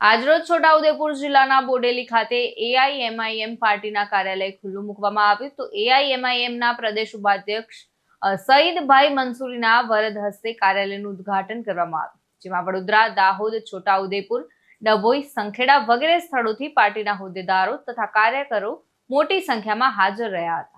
આજરોજ છોટાઉદેપુર જિલ્લાના બોડેલી ખાતે એઆઈએમઆઈએમ પાર્ટીના કાર્યાલય ખુલ્લું મૂકવામાં આવ્યું. તો એઆઈએમઆઈએમના પ્રદેશ ઉપાધ્યક્ષ સઈદભાઈ મંસૂરીના વરદ હસ્તે કાર્યાલયનું ઉદ્ઘાટન કરવામાં આવ્યું. જેમાં વડોદરા, દાહોદ, છોટાઉદેપુર, ડભોઈ, સંખેડા વગેરે સ્થળોથી પાર્ટીના હોદ્દેદારો તથા કાર્યકરો મોટી સંખ્યામાં હાજર રહ્યા હતા.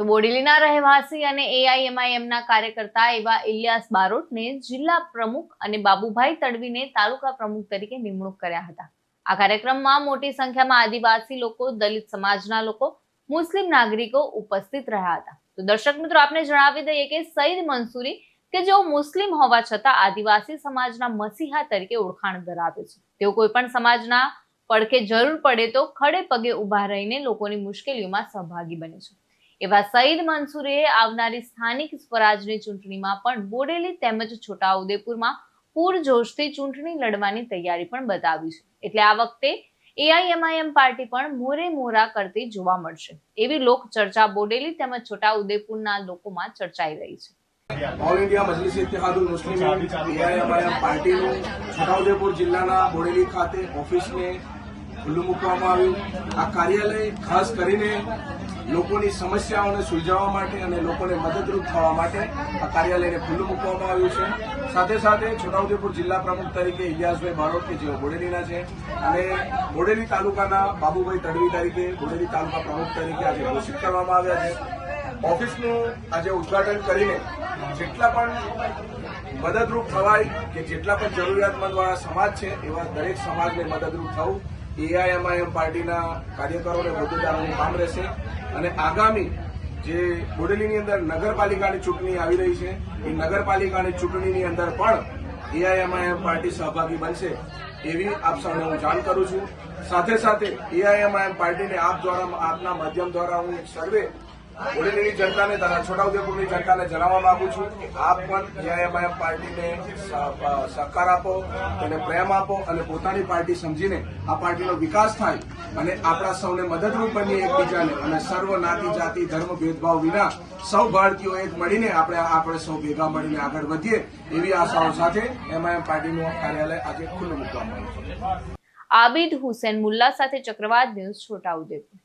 તો બોડેલીના રહેવાસી અને એઆઈએમઆઈએમના કાર્યકર્તા એવા ઇલિયાસ બારોટને જિલ્લા પ્રમુખ અને બાબુભાઈ તડવીને તાલુકા પ્રમુખ તરીકે નિમણૂક કર્યા હતા. આ કાર્યક્રમમાં મોટી સંખ્યામાં આદિવાસી લોકો, દલિત સમાજના લોકો, મુસ્લિમ નાગરિકો ઉપસ્થિત રહ્યા હતા. તો દર્શક મિત્રો, આપને જણાવી દઈએ કે સઈદ મંસૂરી, કે જેઓ મુસ્લિમ હોવા છતાં આદિવાસી સમાજના મસીહા તરીકે ઓળખાણ ધરાવે છે. તેઓ કોઈ પણ સમાજના પડખે જરૂર પડે તો ખડે પગે ઊભા રહીને લોકોની મુશ્કેલીઓમાં સહભાગી બને છે. એવા સઈદ મંસૂરીએ આવનારી સ્થાનિક સ્વરાજની ચૂંટણીમાં પણ બોડેલી તેમજ છોટાઉદેપુરમાં પૂરજોશથી ચૂંટણી લડવાની તૈયારી પણ બતાવી છે. એટલે આ વખતે એઆઈએમઆઈએમ પાર્ટી પણ મોરે મોરા કરતી જોવા મળશે. એવી લોક ચર્ચા બોડેલી તેમજ છોટાઉદેપુરના લોકોમાં ચર્ચાઈ રહી છે. All India Majlis Ittehadul Muslimeen AIMIM પાર્ટીનું છોટાઉદેપુર જિલ્લાના બોડેલી ખાતે ઓફિસને ખુલ્લું મૂકવામાં આવ્યું. આ કાર્યાલય ખાસ કરીને લોકોની સમસ્યાઓને સુલઝાવવા માટે અને લોકોને મદદરૂપ થવા માટે આ કાર્યાલયને ખુલ્લું મૂકવામાં આવ્યું છે. સાથે સાથે છોટાઉદેપુર જિલ્લા પ્રમુખ તરીકે ઇલિયાસભાઈ બારોટ કે જેઓ બોડેલીના છે અને બોડેલી તાલુકાના બાબુભાઈ તડવી તરીકે, બોડેલી તાલુકા પ્રમુખ તરીકે આજે ઘોષિત કરવામાં આવ્યા છે. ઓફિસનું આજે ઉદઘાટન કરીને જેટલા પણ મદદરૂપ થવાય કે જેટલા પણ જરૂરિયાતમંદ વાળા સમાજ છે, એવા દરેક સમાજને મદદરૂપ થવું એઆઈએમઆઈએમ પાર્ટીના કાર્યકરોને હોદ્દેદારોનું કામ રહેશે અને આગામી જે બોડેલીની અંદર નગરપાલિકાની ચૂંટણી આવી રહી છે, એ નગરપાલિકાની ચૂંટણીની અંદર પણ એઆઈએમઆઈએમ પાર્ટી સહભાગી બનશે એવી આપ સૌને હું જાણ કરું છું. સાથે સાથે એઆઈએમઆઈએમ પાર્ટીને આપ દ્વારા આપના માધ્યમ દ્વારા હું સર્વે બોડેલીની જનતાને તથા છોટાઉદેપુરની જનતાને જણાવવા માંગુ છું આપ પણ એઆઈએમઆઈએમ પાર્ટીને સહકાર આપો, તેને પ્રેમ આપો અને પોતાની પાર્ટી સમજીને આ પાર્ટીનો વિકાસ થાય અને આપણા સૌને મદદરૂપ બનીએ એકબીજાને અને સર્વ નાતી જાતિ ધર્મ ભેદભાવ વિના સૌ ભારતીયો એક મળીને આપણે આપણે સૌ ભેગા મળીને આગળ વધીએ એવી આશાઓ સાથે એમઆઈએમ પાર્ટીનું કાર્યાલય આજે ખુલ્લું મૂકવામાં આવ્યું છે. આબિદ હુસેન મુલ્લા સાથે ચક્રવાત ન્યૂઝ છોટાઉદેપુર.